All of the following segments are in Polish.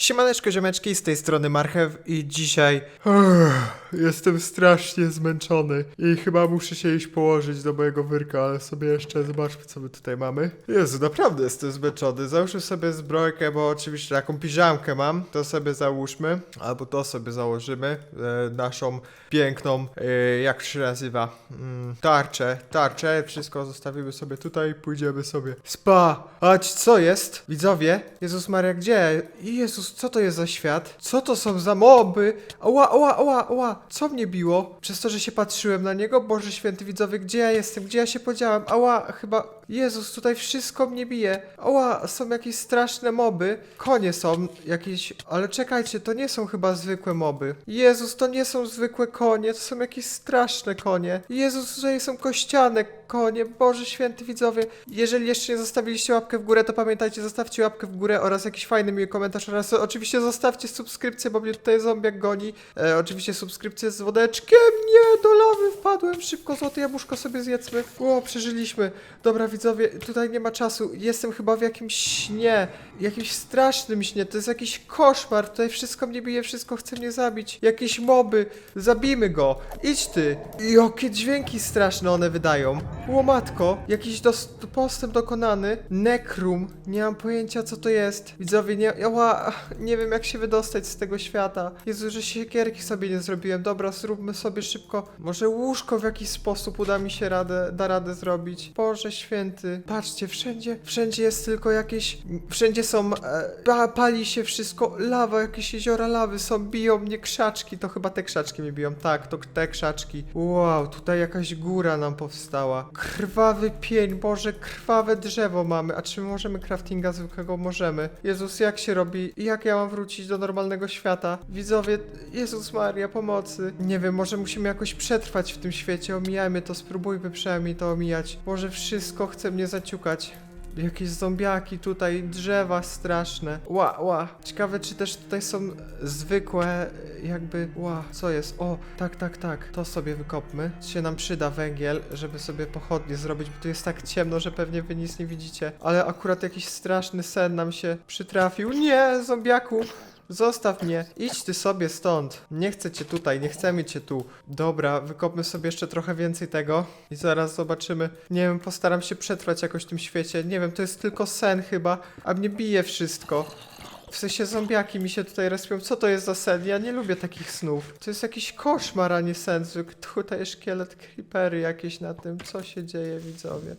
Siemaneczko ziomeczki, z tej strony Marchew i dzisiaj jestem strasznie zmęczony i chyba muszę się iść położyć do mojego wyrka, ale sobie jeszcze zobaczmy co my tutaj mamy. Jezu, naprawdę jestem zmęczony. Załóżmy sobie zbrojkę, bo oczywiście taką piżamkę mam, to sobie załóżmy, albo to sobie założymy, e, naszą piękną, e, jak się nazywa, mm, tarczę, tarczę, wszystko zostawimy sobie tutaj i pójdziemy sobie spa. A ci- co jest? Widzowie? Jezus Maria, gdzie? Jezus, co to jest za świat? Co to są za moby? Oła, oła, oła, oła, co mnie biło? Przez to, że się patrzyłem na niego? Boże święty widzowie, gdzie ja jestem? Gdzie ja się podziałem? Ała, chyba... Jezus, tutaj wszystko mnie bije. Oła, są jakieś straszne moby. Konie są jakieś... Ale czekajcie, to nie są chyba zwykłe moby. Jezus, to nie są zwykłe konie, to są jakieś straszne konie. Jezus, tutaj są kościane konie. Boże święty widzowie. Jeżeli jeszcze nie zostawiliście łapkę w górę, to pamiętajcie, zostawcie łapkę w górę oraz jakiś fajny miły komentarz oraz oczywiście zostawcie subskrypcję, bo mnie tutaj zombiak goni. E, oczywiście subskrypcję z dzwoneczkiem. Nie, do lawy wpadłem. Szybko złote jabłuszko sobie zjedzmy. O, przeżyliśmy. Dobra widzowie, tutaj nie ma czasu. Jestem chyba w jakimś śnie. Jakimś strasznym śnie. To jest jakiś koszmar. Tutaj wszystko mnie bije, wszystko chce mnie zabić. Jakieś moby. Zabijmy go. Idź ty. Jakie dźwięki straszne one wydają. Łomatko. Jakiś postęp dokonany. Nekrum. Nie mam pojęcia co to jest. Widzowie, nie, ła, nie wiem jak się wydostać z tego świata. Jezu, że siekierki sobie nie zrobiłem. Dobra, zróbmy sobie szybko. Może łóżko w jakiś sposób uda mi się radę, da radę zrobić. Boże święty. Patrzcie, wszędzie, wszędzie jest tylko jakieś, wszędzie są, e, pa, pali się wszystko, lawa, jakieś jeziora lawy są, biją mnie krzaczki. To chyba te krzaczki mnie biją. Tak, to te krzaczki. Wow, tutaj jakaś góra nam powstała. Krwawy pień, Boże, krwawe drzewo mamy. A czy my możemy craftinga zwykłego? Możemy. Jezus, jak się robi? Jak ja mam wrócić do normalnego świata? Widzowie, Jezus Maria, pomocy. Nie wiem, może musimy jakoś przetrwać w tym świecie. Omijajmy to, spróbujmy przynajmniej to omijać. Może wszystko chce mnie zaciukać. Jakieś zombiaki tutaj, drzewa straszne. Ła, ła. Ciekawe, czy też tutaj są zwykłe, jakby. Ła, co jest? O, tak, tak, tak. To sobie wykopmy. Się nam przyda węgiel, żeby sobie pochodnie zrobić, bo tu jest tak ciemno, że pewnie wy nic nie widzicie. Ale akurat jakiś straszny sen nam się przytrafił. Nie, zombiaku! Zostaw mnie, idź ty sobie stąd. Nie chcę cię tutaj, nie chcemy cię tu. Dobra, wykopmy sobie jeszcze trochę więcej tego i zaraz zobaczymy. Nie wiem, postaram się przetrwać jakoś w tym świecie. Nie wiem, to jest tylko sen chyba, a mnie bije wszystko. W sensie zombiaki mi się tutaj respią. Co to jest za sen? Ja nie lubię takich snów. To jest jakiś koszmar, a nie sen. Tutaj szkielet creepery jakieś na tym. Co się dzieje, widzowie?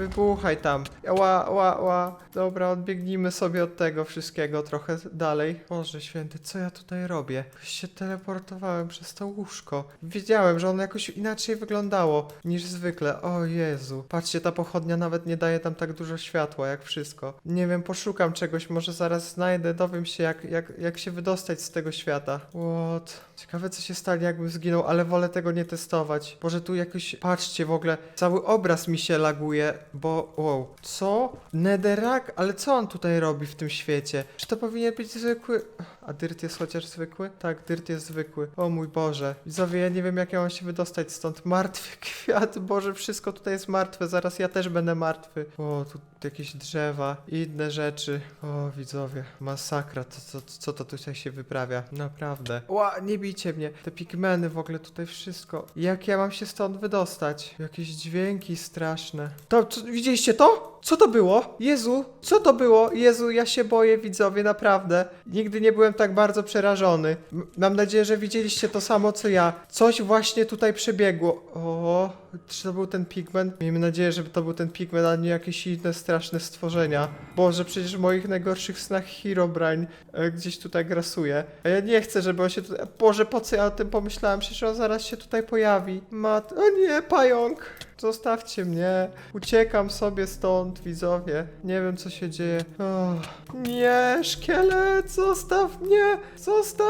Wybuchaj tam. Ła, ła, ła. Dobra, odbiegnijmy sobie od tego wszystkiego trochę dalej. Boże święty, co ja tutaj robię? Jakoś się teleportowałem przez to łóżko. Wiedziałem, że ono jakoś inaczej wyglądało niż zwykle. O Jezu. Patrzcie, ta pochodnia nawet nie daje tam tak dużo światła, jak wszystko. Nie wiem, poszukam czegoś, może zaraz znajdę, dowiem się, jak, jak, jak się wydostać z tego świata. What? Ciekawe, co się stanie, jakbym zginął, ale wolę tego nie testować. Boże, tu jakoś, patrzcie w ogóle, cały obraz mi się laguje, bo, wow, co? Netherrack? Ale co on tutaj robi w tym świecie? Czy to powinien być zwykły... A dyrt jest chociaż zwykły? Tak, dyrt jest zwykły. O mój Boże. Widzowie, ja nie wiem, jak ja mam się wydostać stąd. Martwy kwiat, Boże, wszystko tutaj jest martwe, zaraz ja też będę martwy. O, tu jakieś drzewa i inne rzeczy. O, widzowie, masakra, to, co, co to tutaj się wyprawia? Naprawdę. Ła, nie bijcie mnie. Te pigmeny w ogóle, tutaj wszystko. Jak ja mam się stąd wydostać? Jakieś dźwięki straszne. To, co, widzieliście to? Co to było? Jezu, co to było? Jezu, ja się boję, widzowie, naprawdę. Nigdy nie byłem tak bardzo przerażony. M- mam nadzieję, że widzieliście to samo co ja. Coś właśnie tutaj przebiegło. O, czy to był ten pigment? Miejmy nadzieję, że to był ten pigment, a nie jakieś inne straszne stworzenia. Boże, przecież w moich najgorszych snach Herobrine e, gdzieś tutaj grasuje. A ja nie chcę, żeby on się tutaj... Boże, po co ja o tym pomyślałem? Przecież on zaraz się tutaj pojawi. Mat... O nie, pająk! Zostawcie mnie. Uciekam sobie stąd, widzowie. Nie wiem, co się dzieje. O, nie, szkielet, zostaw mnie! Zostaw!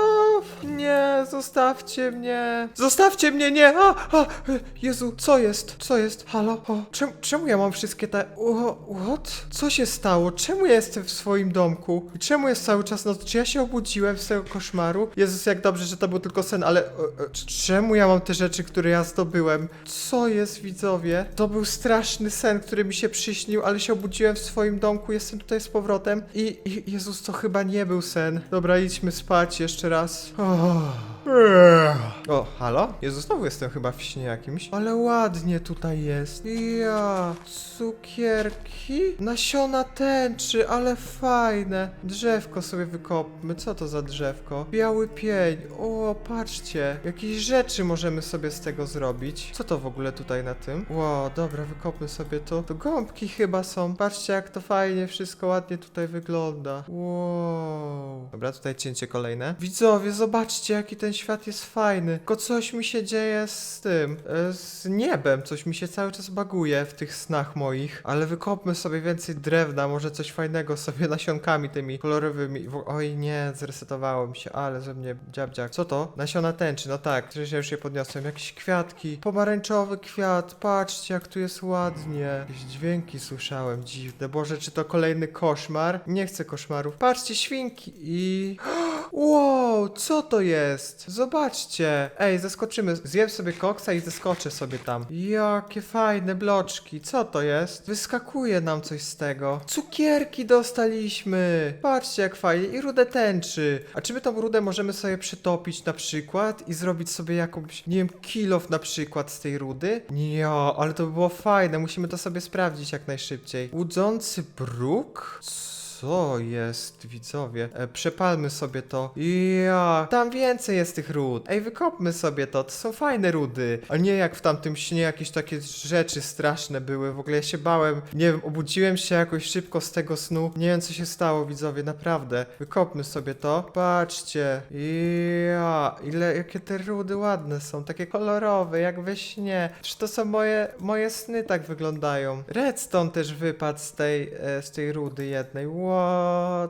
Nie, zostawcie mnie! Zostawcie mnie, nie! A, a, Jezu, co jest? Co jest? Halo? O, czemu, ja mam wszystkie te... What? Co się stało? Czemu ja jestem w swoim domku? Czemu jest cały czas noc? Czy ja się obudziłem z tego koszmaru? Jezus, jak dobrze, że to był tylko sen, ale... e, e, czemu ja mam te rzeczy, które ja zdobyłem? Co jest, widzowie. To był straszny sen, który mi się przyśnił, ale się obudziłem w swoim domku, jestem tutaj z powrotem i, i Jezus, to chyba nie był sen. Dobra, idźmy spać jeszcze raz. Oh. O, halo? Jezu, znowu jestem chyba w śnie jakimś. Ale ładnie tutaj jest. Ja, cukierki, nasiona tęczy, ale fajne. Drzewko sobie wykopmy. Co to za drzewko? Biały pień. O, patrzcie. Jakieś rzeczy możemy sobie z tego zrobić. Co to w ogóle tutaj na tym? Ło, dobra, wykopmy sobie to. To gąbki chyba są. Patrzcie, jak to fajnie wszystko ładnie tutaj wygląda. Wow. Dobra, tutaj cięcie kolejne. Widzowie, zobaczcie, jaki ten świat jest fajny. Tylko coś mi się dzieje z tym, e, z niebem. Coś mi się cały czas baguje w tych snach moich. Ale wykopmy sobie więcej drewna, może coś fajnego sobie nasionkami tymi kolorowymi. Oj nie, zresetowało mi się, ale że mnie dziab. Co to? Nasiona tęczy, no tak, ja już je podniosłem. Jakieś kwiatki, pomarańczowy kwiat, patrzcie jak tu jest ładnie. Jakieś dźwięki słyszałem dziwne. Boże, czy to kolejny koszmar? Nie chcę koszmarów. Patrzcie, świnki i... Wow, co to jest? Zobaczcie. Ej, zeskoczymy. Zjem sobie koksa i zeskoczę sobie tam. Jakie fajne bloczki. Co to jest? Wyskakuje nam coś z tego. Cukierki dostaliśmy. Patrzcie jak fajnie. I rudę tęczy. A czy my tą rudę możemy sobie przetopić na przykład i zrobić sobie jakąś, nie wiem, kilof na przykład z tej rudy? Nie, ale to by było fajne. Musimy to sobie sprawdzić jak najszybciej. Łudzący bruk? Co jest, widzowie? E, przepalmy sobie to. Ja, tam więcej jest tych ród. Ej, wykopmy sobie to, to są fajne rudy. A nie jak w tamtym śnie jakieś takie rzeczy straszne były. W ogóle ja się bałem. Nie wiem, obudziłem się jakoś szybko z tego snu. Nie wiem, co się stało, widzowie, naprawdę. Wykopmy sobie to. Patrzcie. Ja, ile, jakie te rudy ładne są. Takie kolorowe, jak we śnie. Czy to są moje, moje sny tak wyglądają? Redstone też wypadł z tej, e, z tej rudy jednej.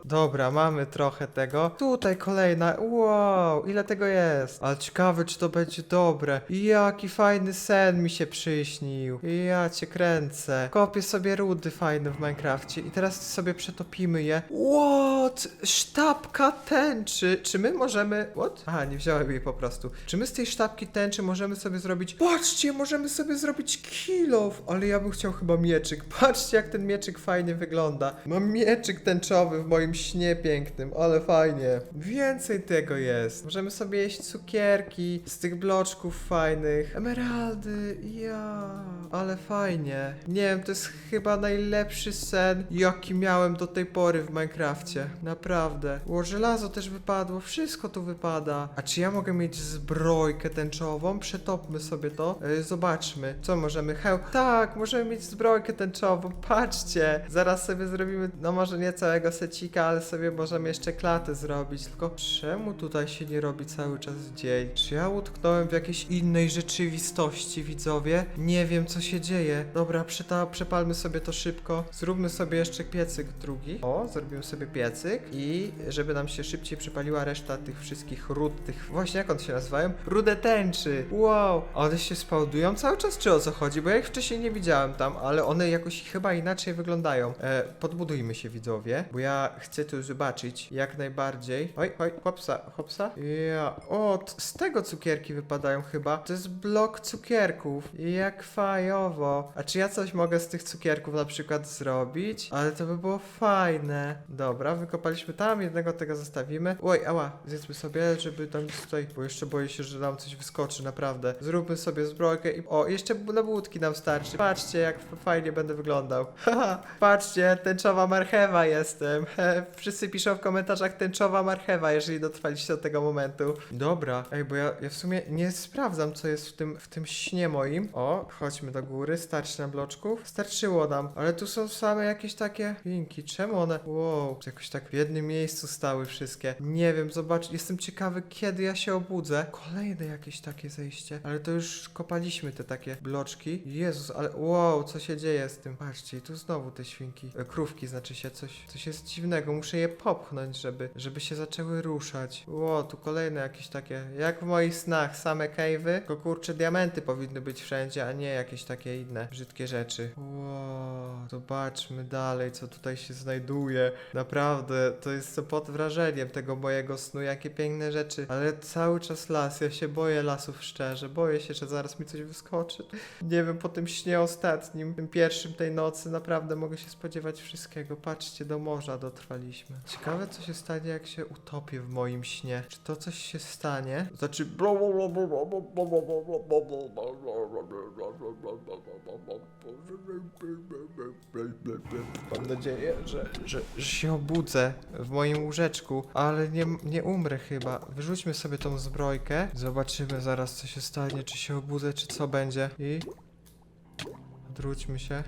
Dobra, mamy trochę tego. Tutaj kolejna. Wow, ile tego jest? Ale ciekawe, czy to będzie dobre. Jaki fajny sen mi się przyśnił. Ja cię kręcę. Kopię sobie rudy fajne w Minecrafcie i teraz sobie przetopimy je. What? Sztabka tęczy. Czy my możemy... What? Aha, nie wziąłem jej po prostu. Czy my z tej sztabki tęczy możemy sobie zrobić... Patrzcie, możemy sobie zrobić kilof. Ale ja bym chciał chyba mieczyk. Patrzcie, jak ten mieczyk fajnie wygląda. Mam mieczyk tęczowy w moim śnie pięknym, ale fajnie. Więcej tego jest. Możemy sobie jeść cukierki z tych bloczków fajnych. Emeraldy, ja. Ale fajnie. Nie wiem, to jest chyba najlepszy sen, jaki miałem do tej pory w Minecrafcie. Naprawdę. Ło, żelazo też wypadło, wszystko tu wypada. A czy ja mogę mieć zbrojkę tęczową? Przetopmy sobie to. Yy, zobaczmy. Co możemy? Heł. Tak, możemy mieć zbrojkę tęczową. Patrzcie. Zaraz sobie zrobimy, no może nie całego secika, ale sobie możemy jeszcze klatę zrobić. Tylko czemu tutaj się nie robi cały czas dzień? Czy ja utknąłem w jakiejś innej rzeczywistości, widzowie? Nie wiem, co się dzieje. Dobra, przeta- przepalmy sobie to szybko. Zróbmy sobie jeszcze piecyk drugi. O, zrobimy sobie piecyk i żeby nam się szybciej przypaliła reszta tych wszystkich ród, tych właśnie jak one się nazywają? Rude tęczy. Wow. A one się spawnują cały czas, czy o co chodzi? Bo ja ich wcześniej nie widziałem tam, ale one jakoś chyba inaczej wyglądają. E, podbudujmy się, widzowie, bo ja chcę to zobaczyć jak najbardziej. Oj, oj, hopsa, hopsa. Ja. O, z tego cukierki wypadają chyba. To jest blok cukierków. Jak fajowo. A czy ja coś mogę z tych cukierków na przykład zrobić? Ale to by było fajne. Dobra, wykopaliśmy tam, jednego tego zostawimy. Oj, ała, zjedzmy sobie, żeby tam nic tutaj, bo jeszcze boję się, że nam coś wyskoczy, naprawdę. Zróbmy sobie zbrojkę i... O, jeszcze na budki nam starczy. Patrzcie, jak fajnie będę wyglądał. Haha, patrzcie, tęczowa marchewa jestem. Wszyscy piszą w komentarzach tęczowa marchewa, jeżeli dotrwaliście do tego momentu. Dobra, ej, bo ja, ja w sumie nie sprawdzam, co jest w tym, w tym śnie moim. O, chodźmy do góry, starczy nam bloczków. Starczyło nam, ale tu są same jakieś takie linki. Czemu one? Wow, jakoś tak w jednym miejscu stały wszystkie. Nie wiem, zobacz, jestem ciekawy, kiedy ja się obudzę. Kolejne jakieś takie zejście, ale to już kopaliśmy te takie bloczki. Jezus, ale wow, co się dzieje z tym? Patrzcie, tu znowu te świnki, e, krówki znaczy się, coś, coś jest dziwnego. Muszę je popchnąć, żeby, żeby się zaczęły ruszać. Ło, tu kolejne jakieś takie, jak w moich snach, same cave'y, tylko kurcze diamenty powinny być wszędzie, a nie jakieś takie inne brzydkie rzeczy. Ło, Zobaczmy dalej, co tutaj się znajduje. Naprawdę, to jest pod wrażeniem tego mojego snu, jakie piękne rzeczy. Ale cały czas las, ja się boję lasów szczerze. Boję się, że zaraz mi coś wyskoczy. Nie wiem, po tym śnie ostatnim, tym pierwszym tej nocy, naprawdę mogę się spodziewać wszystkiego. Patrzcie, do morza dotrwaliśmy. Ciekawe, co się stanie, jak się utopię w moim śnie. Czy to coś się stanie? Znaczy... Mam nadzieję, że, że, że się obudzę w moim łóżeczku, ale nie, nie umrę chyba. Wyrzućmy sobie tą zbrojkę. Zobaczymy zaraz, co się stanie, czy się obudzę, czy co będzie. I... Odwróćmy się.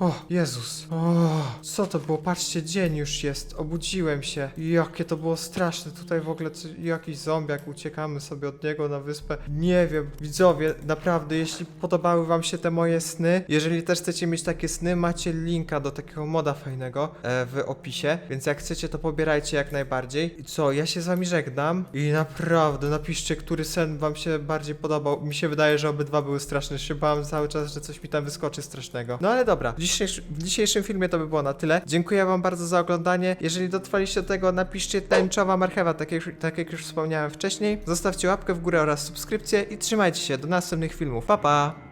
O, Jezus. O, co to było? Patrzcie, dzień już jest. Obudziłem się. Jakie to było straszne. Tutaj w ogóle co, jakiś zombiak. Uciekamy sobie od niego na wyspę. Nie wiem. Widzowie, naprawdę, jeśli podobały wam się te moje sny, jeżeli też chcecie mieć takie sny, macie linka do takiego moda fajnego e, w opisie, więc jak chcecie, to pobierajcie jak najbardziej. I co, ja się z wami żegnam i naprawdę napiszcie, który sen wam się bardziej podobał. Mi się wydaje, że obydwa były straszne. Się cały czas, że coś mi tam wyskoczy strasznego. No ale dobra, w dzisiejszym filmie to by było na tyle. Dziękuję wam bardzo za oglądanie. Jeżeli dotrwaliście do tego, napiszcie tęczowa marchewa, tak jak, tak jak już wspomniałem wcześniej. Zostawcie łapkę w górę oraz subskrypcję i trzymajcie się do następnych filmów. Pa pa!